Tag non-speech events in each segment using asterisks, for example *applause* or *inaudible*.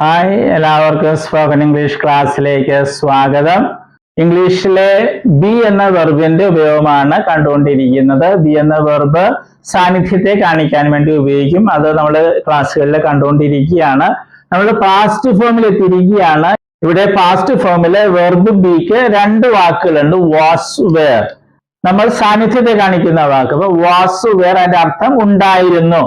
Hi എല്ലാവർക്കും spoken English ക്ലാസ്സിലേക്ക് സ്വാഗതം. ഇംഗ്ലീഷിലെ ബി എന്ന വെർബിന്റെ ഉപയോഗമാണ് കണ്ടുകൊണ്ടിരിക്കുന്നത്. ബി എന്ന വെർബ് സാന്നിധ്യത്തെ കാണിക്കാൻ വേണ്ടി ഉപയോഗിക്കും. അത് നമ്മൾ ക്ലാസ്സുകളിൽ കണ്ടുകൊണ്ടിരിക്കുകയാണ്. നമ്മൾ പാസ്റ്റ് ഫോമിൽ എത്തിയിരിക്കുകയാണ്. ഇവിടെ പാസ്റ്റ് ഫോമിൽ വെർബ് ബിക്ക് രണ്ട് വാക്കുകളുണ്ട്. വാസ് വേർ നമ്മൾ സാന്നിധ്യത്തെ കാണിക്കുന്ന വാക്ക്. അപ്പൊ വാസ് വേർ അതിന്റെ അർത്ഥം ഉണ്ടായിരുന്നു.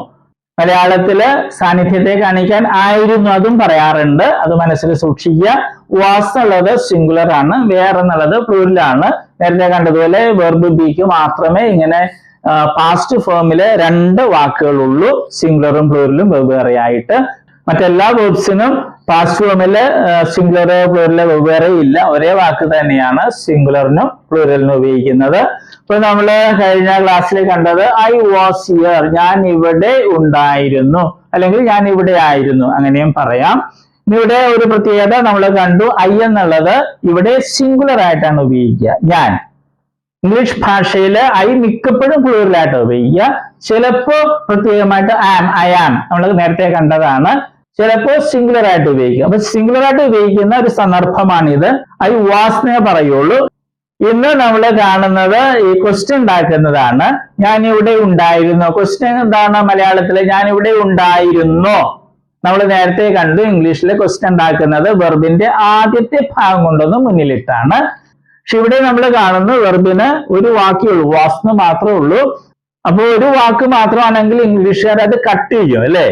മലയാളത്തിൽ സാന്നിധ്യത്തെ കാണിക്കാൻ ആയിരുന്നു അതും പറയാറുണ്ട്. അത് മനസ്സിൽ സൂക്ഷിക്കുക. വാസ് എന്നുള്ളത് സിംഗുലർ ആണ്. വേർ എന്നുള്ളത് പ്ലൂരിലാണ് നേരത്തെ കണ്ടതുപോലെ വെർബ് ബിക്ക് മാത്രമേ ഇങ്ങനെ പാസ്റ്റ് ഫോമിലെ രണ്ട് വാക്കുകളുള്ളൂ. സിംഗുലറും പ്ലൂരിലും വെവ്വേറെ ആയിട്ട് മറ്റെല്ലാ വേർഡ്സിനും പാസ്റ്റ് ഫോമിൽ സിംഗുലർ പ്ലൂറലോ വെവ്വേറെ ഇല്ല. ഒരേ വാക്ക് തന്നെയാണ് സിംഗുലറിനും പ്ലൂറലിനും ഉപയോഗിക്കുന്നത്. ഇപ്പൊ നമ്മൾ കഴിഞ്ഞ ക്ലാസ്സിൽ കണ്ടത് ഐ വാസ് ഹിയർ ഞാൻ ഇവിടെ ഉണ്ടായിരുന്നു. അല്ലെങ്കിൽ ഞാൻ ഇവിടെ ആയിരുന്നു. അങ്ങനെയും പറയാം. ഇവിടെ ഒരു പ്രത്യേകത നമ്മൾ കണ്ടു. ഐ എന്നുള്ളത് ഇവിടെ സിംഗുലർ ആയിട്ടാണ് ഉപയോഗിക്കുക. ഞാൻ ഇംഗ്ലീഷ് ഭാഷയിൽ ഐ മിക്കപ്പോഴും പ്ലൂറലായിട്ട് ഉപയോഗിക്കുക. ചിലപ്പോ പ്രത്യേകമായിട്ട് ആം ഐ ആം നമ്മൾ നേരത്തെ കണ്ടതാണ്. ചിലപ്പോൾ സിംഗുലർ ആയിട്ട് ഉപയോഗിക്കും അപ്പൊ സിംഗുലർ ആയിട്ട് ഉപയോഗിക്കുന്ന ഒരു സന്ദർഭമാണിത്. ഐ വാസ്നേ പറയുള്ളൂ. ഇന്ന് നമ്മൾ കാണുന്നത് ഈ ക്വസ്റ്റ്യൻ ഉണ്ടാക്കുന്നതാണ്. ഞാൻ ഇവിടെ ഉണ്ടായിരുന്നു. ക്വസ്റ്റ്യൻ എന്താണ് മലയാളത്തിൽ ഞാൻ ഇവിടെ ഉണ്ടായിരുന്നു. നമ്മൾ നേരത്തെ കണ്ടു ഇംഗ്ലീഷിലെ ക്വസ്റ്റ്യൻ ഉണ്ടാക്കുന്നത് വെർബിന്റെ ആദ്യത്തെ ഭാഗം കൊണ്ടൊന്ന് മുന്നിലിട്ടാണ്. പക്ഷെ ഇവിടെ നമ്മൾ കാണുന്നു വെർബിന് ഒരു വാക്കേ ഉള്ളൂ. വാസ്ന മാത്രമേ ഉള്ളൂ. അപ്പോൾ ഒരു വാക്ക് മാത്രമാണെങ്കിൽ ഇംഗ്ലീഷുകാർ അത് കട്ട് ചെയ്യും അല്ലേ?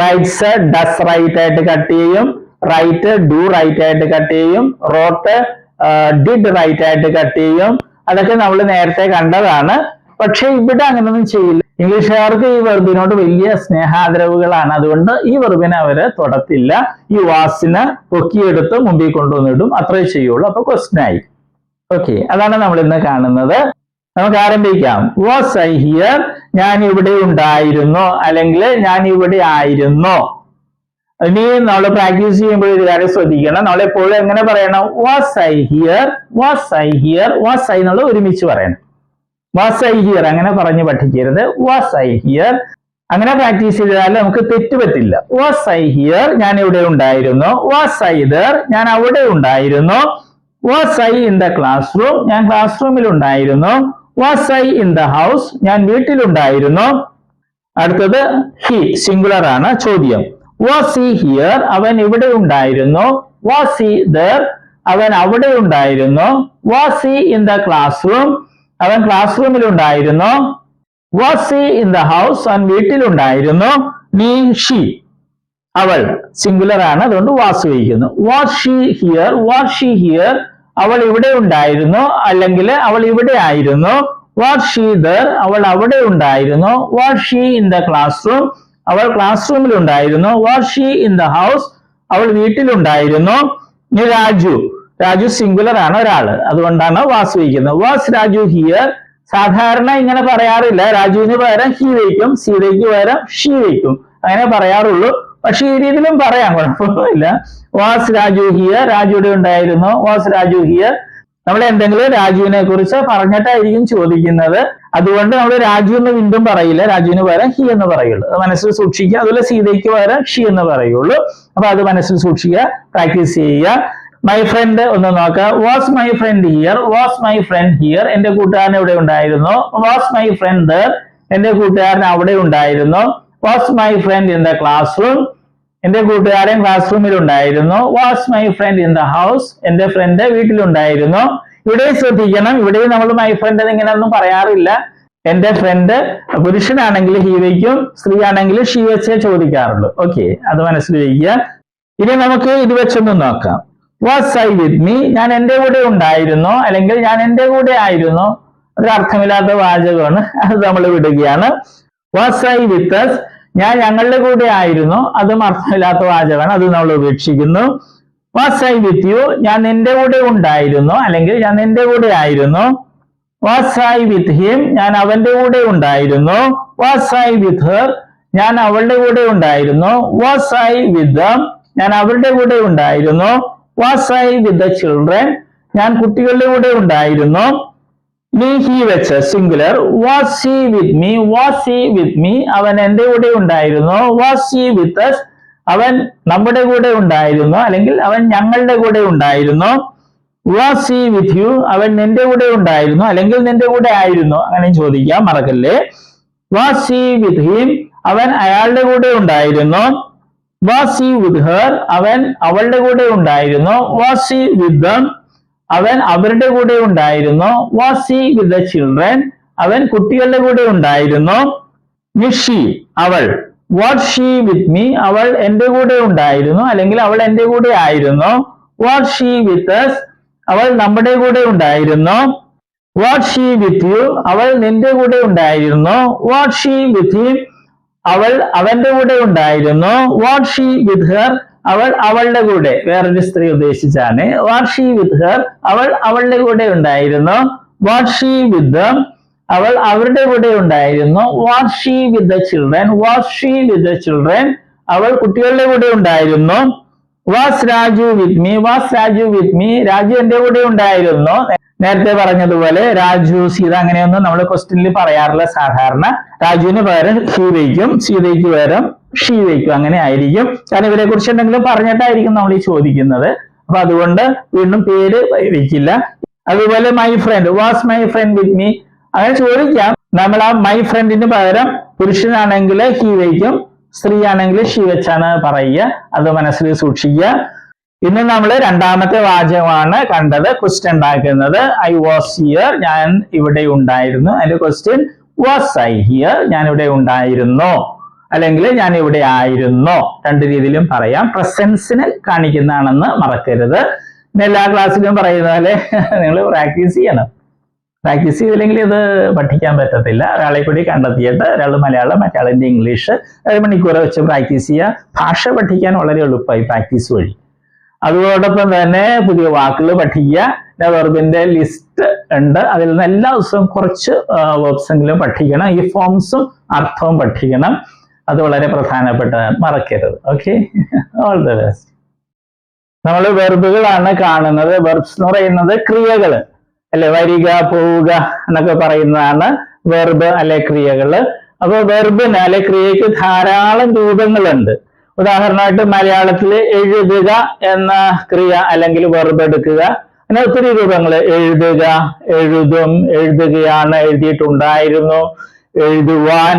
റൈറ്റ്സ് ഡസ് റൈറ്റ് ആയിട്ട് കട്ട് ചെയ്യും. റൈറ്റ് ഡു റൈറ്റ് ആയിട്ട് കട്ട് ചെയ്യും. റോട്ട് ഡിഡ് റൈറ്റ് ആയിട്ട് കട്ട് ചെയ്യും. അതൊക്കെ നമ്മൾ നേരത്തെ കണ്ടതാണ്. പക്ഷെ ഇവിടെ അങ്ങനൊന്നും ചെയ്യില്ല. ഇംഗ്ലീഷുകാർക്ക് ഈ വെർബിനോട് വലിയ സ്നേഹാദരവുകളാണ്. അതുകൊണ്ട് ഈ വെർബിനെ അവർ തൊടത്തില്ല. ഈ വാസിനെ പൊക്കിയെടുത്ത് മുമ്പിൽ കൊണ്ടുവന്നിടും. അത്രേ ചെയ്യുള്ളൂ. അപ്പൊ ക്വസ്റ്റ്യൻ ആയി. ഓക്കെ അതാണ് നമ്മൾ ഇന്ന് കാണുന്നത്. നമുക്ക് ആരംഭിക്കാം. വാസ് ഐ ഹിയർ ഞാൻ ഇവിടെ ഉണ്ടായിരുന്നു. അല്ലെങ്കിൽ ഞാൻ ഇവിടെ ആയിരുന്നു. ഇനി നമ്മൾ പ്രാക്ടീസ് ചെയ്യുമ്പോൾ ഒരു കാര്യം ശ്രദ്ധിക്കണം. നമ്മൾ എപ്പോഴും എങ്ങനെ പറയണം? Was I here was I here was I എന്നുള്ളത് ഒരുമിച്ച് പറയണം. വാസ് ഐ ഹിയർ അങ്ങനെ പറഞ്ഞ് പഠിക്കരുത്. വാസ് ഐ ഹിയർ അങ്ങനെ പ്രാക്ടീസ് ചെയ്താൽ നമുക്ക് തെറ്റ് പറ്റില്ല. വാസ് ഐ ഹിയർ ഞാൻ ഇവിടെ ഉണ്ടായിരുന്നു. വാസ് ഐ ദർ ഞാൻ അവിടെ ഉണ്ടായിരുന്നു. Was I in the class room ഞാൻ ക്ലാസ് റൂമിൽ ഉണ്ടായിരുന്നു was I in the house ഞാൻ വീട്ടിലുണ്ടായിരുന്നു. അടുത്തത് ഹി സിംഗുലർ ആണ് ചോദ്യം. വാസ് ഹി ഹിയർ അവൻ ഇവിടെ ഉണ്ടായിരുന്നു. വാസ് ഹി ദർ അവൻ അവിടെ ഉണ്ടായിരുന്നു. Was he in the class room അവൻ ക്ലാസ് റൂമിൽ ഉണ്ടായിരുന്നു was he in the house അവൻ വീട്ടിലുണ്ടായിരുന്നു. നീ ഷീ അവൾ സിംഗുലർ ആണ് അതുകൊണ്ട് വാസ് ഉപയോഗിക്കുന്നു was she here was she here അവൾ ഇവിടെ ഉണ്ടായിരുന്നു അല്ലെങ്കിൽ അവൾ ഇവിടെ ആയിരുന്നു. വാട്ട് ഷീ ദർ അവൾ അവിടെ ഉണ്ടായിരുന്നു. What she in the classroom അവൾ ക്ലാസ് റൂമിൽ ഉണ്ടായിരുന്നു. What she in the house അവൾ വീട്ടിലുണ്ടായിരുന്നു ഇനി രാജു. രാജു സിംഗുലർ ആണ് ഒരാൾ അതുകൊണ്ടാണ് വാസ് വഹിക്കുന്നത് വാസ് രാജു ഹിയർ സാധാരണ ഇങ്ങനെ പറയാറില്ല. രാജുവിന് പകരം ഹി വയ്ക്കും. സീതയ്ക്ക് പകരം ഷീ വയ്ക്കും. അങ്ങനെ പറയാറുള്ളൂ. പക്ഷെ ഈ രീതിയിലും പറയാം കുഴപ്പമൊന്നുമില്ല. വാസ് രാജു ഹിയർ രാജുവിടെ ഉണ്ടായിരുന്നു. വാസ് രാജു ഹിയർ നമ്മൾ എന്തെങ്കിലും രാജുവിനെ കുറിച്ച് പറഞ്ഞിട്ടായിരിക്കും ചോദിക്കുന്നത്. അതുകൊണ്ട് നമ്മൾ രാജു എന്ന് വീണ്ടും പറയില്ല. രാജുവിന് പകരം ഹി എന്ന് പറയുള്ളൂ. അത് മനസ്സിൽ സൂക്ഷിക്കുക. അതുപോലെ സീതയ്ക്ക് പകരം ഷി എന്ന് പറയുള്ളൂ. അപ്പൊ അത് മനസ്സിൽ സൂക്ഷിക്കുക പ്രാക്ടീസ് ചെയ്യുക. മൈ ഫ്രണ്ട് ഒന്ന് നോക്കുക was my friend here was my friend here എന്റെ കൂട്ടുകാരൻ ഇവിടെ ഉണ്ടായിരുന്നു? വാസ് മൈ ഫ്രണ്ട് എന്റെ കൂട്ടുകാരൻ അവിടെ ഉണ്ടായിരുന്നു. Was my friend in the classroom എന്റെ കൂട്ടുകാരൻ ക്ലാസ് റൂമിൽ ഉണ്ടായിരുന്നു was my friend in the house എന്റെ ഫ്രണ്ട് വീട്ടിലുണ്ടായിരുന്നു. ഇവിടെ ശ്രദ്ധിക്കണം. ഇവിടെ നമ്മൾ മൈ ഫ്രണ്ട് ഇങ്ങനെയൊന്നും പറയാറില്ല. എന്റെ ഫ്രണ്ട് പുരുഷനാണെങ്കിൽ ഹി വയ്ക്കും സ്ത്രീ ആണെങ്കിൽ ഷീ വെച്ചേ ചോദിക്കാറുള്ളൂ. ഓക്കെ അത് മനസ്സിൽ ഇനി നമുക്ക് ഇത് വെച്ചൊന്ന് നോക്കാം. വാസ് ഐ വിത്ത് മീ ഞാൻ എന്റെ കൂടെ ഉണ്ടായിരുന്നു അല്ലെങ്കിൽ ഞാൻ എന്റെ കൂടെ ആയിരുന്നു. ഒരു അർത്ഥമില്ലാത്ത വാചകമാണ്. അത് നമ്മൾ വിടുകയാണ്. Was I with us? ഞാൻ ഞങ്ങളുടെ കൂടെ ആയിരുന്നു. അത് അർത്ഥമില്ലാത്ത വാചകമാണ്. അത് നമ്മൾ ഉപേക്ഷിക്കുന്നു. വാസ് ഐ വിത്ത് യു ഞാൻ നിന്റെ കൂടെ ഉണ്ടായിരുന്നു. അല്ലെങ്കിൽ ഞാൻ നിന്റെ കൂടെ ആയിരുന്നു. വാസ് ഐ വിത്ത് ഹിം ഞാൻ അവന്റെ കൂടെ ഉണ്ടായിരുന്നു. വാസ് ഐ വിത്ത് ഹർ ഞാൻ അവളുടെ കൂടെ ഉണ്ടായിരുന്നു. വാസ് ഐ വിത്ത് ദം ഞാൻ അവരുടെ കൂടെ ഉണ്ടായിരുന്നു. Was I with the children ഞാൻ കുട്ടികളുടെ കൂടെ ഉണ്ടായിരുന്നു. നീ ഹി വെച്ച് singular was he with me was he with me അവൻ എന്റെ കൂടെ ഉണ്ടായിരുന്നു? വാസ് ഹി വിത്ത് us അവൻ നമ്മുടെ കൂടെ ഉണ്ടായിരുന്നു? അല്ലെങ്കിൽ അവൻ ഞങ്ങളുടെ കൂടെ ഉണ്ടായിരുന്നു? വാസ് ഹി വിത്ത് യു അവൻ നിന്റെ കൂടെ ഉണ്ടായിരുന്നു? അല്ലെങ്കിൽ നിന്റെ കൂടെ ആയിരുന്നു? അങ്ങനെ ചോദിക്കാം മറക്കല്ലേ? വാസ് ഹി വിത്ത് ഹിം അവൻ അയാളുടെ കൂടെ ഉണ്ടായിരുന്നു? വാസ് ഹി വിത്ത് ഹെർ അവൻ അവളുടെ കൂടെ ഉണ്ടായിരുന്നു? വാസ് ഹി വിത്ത് ദം അവൻ അവരുടെ കൂടെ ഉണ്ടായിരുന്നു was he with the children അവൻ കുട്ടികളുടെ കൂടെ ഉണ്ടായിരുന്നു മിഷി അവൾ. വാട്ട് ഷീ വിത്ത് മീ അവൾ എന്റെ കൂടെ ഉണ്ടായിരുന്നു അല്ലെങ്കിൽ അവൾ എന്റെ കൂടെ ആയിരുന്നു. വാട്ട് ഷീ വിത്ത് അസ് അവൾ നമ്മുടെ കൂടെ ഉണ്ടായിരുന്നു. വാട്ട് ഷീ വിത്ത് യു അവൾ നിന്റെ കൂടെ ഉണ്ടായിരുന്നു. വാട്ട് ഷീ വിത്ത് ഹിം അവൾ അവന്റെ കൂടെ ഉണ്ടായിരുന്നു. വാട്ട് ഷീ വിത്ത് ഹെർ അവൾ അവളുടെ കൂടെ വേറൊരു സ്ത്രീ ഉദ്ദേശിച്ചാണ്. വാട്ട് ഷീ വിത്ത് ഹർ അവൾ അവളുടെ കൂടെ ഉണ്ടായിരുന്നു. വാട്ട് ഷീ വിത്ത് അവൾ അവരുടെ കൂടെ ഉണ്ടായിരുന്നു. What she with the children what she with the children അവൾ കുട്ടികളുടെ കൂടെ ഉണ്ടായിരുന്നു. Was Raju with me was Raju with me Raju എന്റെ കൂടെ ഉണ്ടായിരുന്നു. നേരത്തെ പറഞ്ഞതുപോലെ രാജു സീത അങ്ങനെയൊന്നും നമ്മൾ ക്വസ്റ്റ്യനിൽ പറയാറില്ല. സാധാരണ രാജുവിന് പകരം സീതയ്ക്കും സീതയ്ക്ക് പകരം ഷീ വയ്ക്കും അങ്ങനെ ആയിരിക്കും. കാരണം ഇവരെ കുറിച്ച് എന്തെങ്കിലും പറഞ്ഞിട്ടായിരിക്കും നമ്മൾ ഈ ചോദിക്കുന്നത്. അപ്പൊ അതുകൊണ്ട് വീണ്ടും പേര് വയ്ക്കില്ല. അതുപോലെ my friend was my friend with me അങ്ങനെ ചോദിക്കാം. നമ്മൾ ആ മൈ ഫ്രണ്ടിന് പകരം പുരുഷനാണെങ്കിൽ ഹി വയ്ക്കും. സ്ത്രീ ആണെങ്കിൽ ഷി വെച്ചാണ് പറയുക. അത് മനസ്സിൽ സൂക്ഷിക്കുക. ഇന്ന് നമ്മൾ രണ്ടാമത്തെ വാചകമാണ് കണ്ടത് ക്വസ്റ്റ്യൻ ഉണ്ടാക്കുന്നത്. ഐ വാസ് ഹിയർ ഞാൻ ഇവിടെ ഉണ്ടായിരുന്നു. അതിന്റെ ക്വസ്റ്റ്യൻ വാസ് ഐ ഹിയർ ഞാൻ ഇവിടെ ഉണ്ടായിരുന്നു. അല്ലെങ്കിൽ ഞാൻ ഇവിടെ ആയിരുന്നു? രണ്ട് രീതിയിലും പറയാം. പ്രസൻസിന് കാണിക്കുന്നതാണെന്ന് മറക്കരുത്. പിന്നെ എല്ലാ ക്ലാസ്സിലും പറയുന്ന പോലെ *laughs* നിങ്ങൾ പ്രാക്ടീസ് ചെയ്യണം. പ്രാക്ടീസ് ചെയ്തില്ലെങ്കിൽ ഇത് പഠിക്കാൻ പറ്റത്തില്ല. ഒരാളെ കൂടി കണ്ടെത്തിയിട്ട് ഒരാൾ മലയാളം മറ്റയാളിന്റെ ഇംഗ്ലീഷ് ഒരു മണിക്കൂർ വെച്ച് പ്രാക്ടീസ് ചെയ്യുക. ഭാഷ പഠിക്കാൻ വളരെ എളുപ്പമായി പ്രാക്ടീസ് വഴി. അതോടൊപ്പം തന്നെ പുതിയ വാക്കുകൾ പഠിക്കുക. വെർബിന്റെ ലിസ്റ്റ് ഉണ്ട്. അതിൽ നിന്ന് എല്ലാ ദിവസവും കുറച്ച് വേർബ്സെങ്കിലും പഠിക്കണം. ഈ ഫോംസും അർത്ഥവും പഠിക്കണം. അത് വളരെ പ്രധാനപ്പെട്ട മറക്കരുത്. ഓക്കെ ഓൾ ദ ബെസ്റ്റ് നമ്മൾ വെർബുകളാണ് കാണുന്നത്. വെർബ്സ് എന്ന് പറയുന്നത് ക്രിയകൾ അല്ലെ? വരിക പോവുക എന്നൊക്കെ പറയുന്നതാണ് വെർബ് അല്ലെ ക്രിയകൾ. അപ്പൊ വെർബിന് അല്ലെ ക്രിയക്ക് ധാരാളം രൂപങ്ങളുണ്ട്. ഉദാഹരണമായിട്ട് മലയാളത്തിൽ എഴുതുക എന്ന ക്രിയ അല്ലെങ്കിൽ വെർബ് എടുക്കുക. അങ്ങനെ ഒത്തിരി രൂപങ്ങൾ എഴുതുക എഴുതും എഴുതുകയാണ് എഴുതിയിട്ടുണ്ടായിരുന്നു എഴുതുവാൻ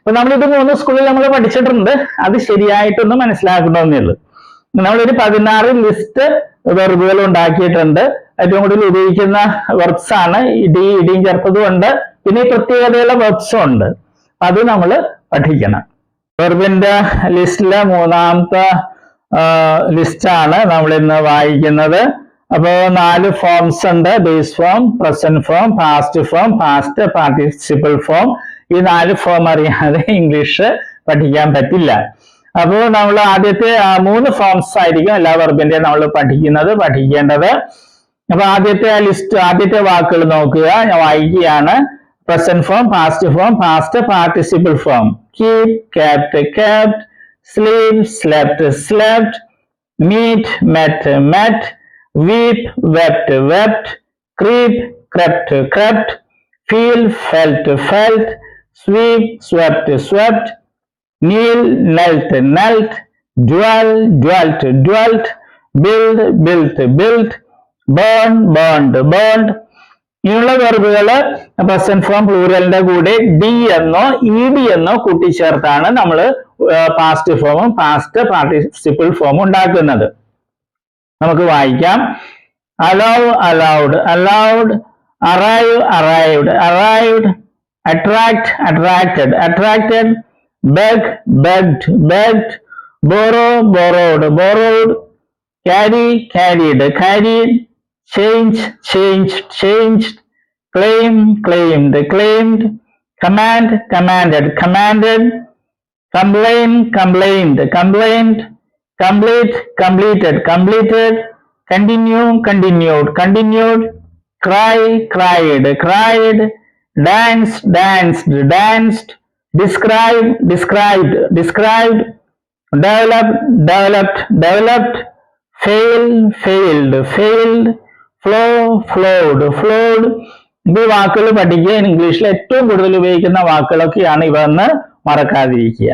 അപ്പൊ നമ്മൾ ഇത് മൂന്ന് സ്കൂളിൽ നമ്മൾ പഠിച്ചിട്ടുണ്ട്. അത് ശരിയായിട്ടൊന്ന് മനസ്സിലാക്കണമെന്നേ ഉള്ളൂ. നമ്മളൊരു പതിനാറ് ലിസ്റ്റ് വെർബുകൾ ഉണ്ടാക്കിയിട്ടുണ്ട്. ഏറ്റവും കൂടുതൽ ഉപയോഗിക്കുന്ന വെർബ്സ് ആണ് ഇടി ഇടിയും ചേർത്തതും ഉണ്ട്. പിന്നെ പ്രത്യേകതയുള്ള വെർബ്സും ഉണ്ട്. അത് നമ്മൾ പഠിക്കണം. വെർബിന്റെ ലിസ്റ്റിലെ മൂന്നാമത്തെ ലിസ്റ്റാണ് നമ്മൾ ഇന്ന് വായിക്കുന്നത്. അപ്പോൾ നാല് ഫോംസ് ഉണ്ട്. Base form present form past form past participle form ഈ നാല് ഫോം അറിയാതെ ഇംഗ്ലീഷ് പഠിക്കാൻ പറ്റില്ല. അപ്പോൾ നമ്മൾ ആദ്യത്തെ മൂന്ന് ഫോംസ് ആയിരിക്കും എല്ലാ വെർബിന്റെയും നമ്മൾ പഠിക്കുന്നത് പഠിക്കേണ്ടത്. അപ്പൊ ആദ്യത്തെ ലിസ്റ്റ് ആദ്യത്തെ വാക്കുകൾ നോക്കുക. ഞാൻ വായിക്കുകയാണ്. Present form past form past participle form keep kept kept sleep slept slept meet met met weep wept wept creep crept crept feel felt felt. Sweep swept swept kneel knelt knelt dwell dwelt dwelt build built built burn burned burned. ഇങ്ങനെയുള്ള വെർബുകൾ present form പ്ലൂറലിന്റെ കൂടെ D എന്നോ E D എന്നോ കൂട്ടിച്ചേർത്താണ് നമ്മൾ past ഫോമും past participle ഫോമും ഉണ്ടാക്കുന്നത്. നമുക്ക് വായിക്കാം. Allow allowed allowed arrive arrived arrived attract attracted. Attracted beg begged begged. Borrow borrowed. Borrowed carry carried. Carried change changed changed. Claim claimed. Claimed command commanded. Commanded complain complained. Complained complete completed. Completed continue continued. Continued cry cried. Cried dance danced danced described, described described developed, developed developed fail failed failed flow flowed flowed ഈ വാക്കുകൾ പഠിക്കുക ഇംഗ്ലീഷിൽ ഏറ്റവും കൂടുതൽ ഉപയോഗിക്കുന്ന വാക്കുകളൊക്കെയാണ് ഇവ എന്ന് മറക്കാതിരിക്കുക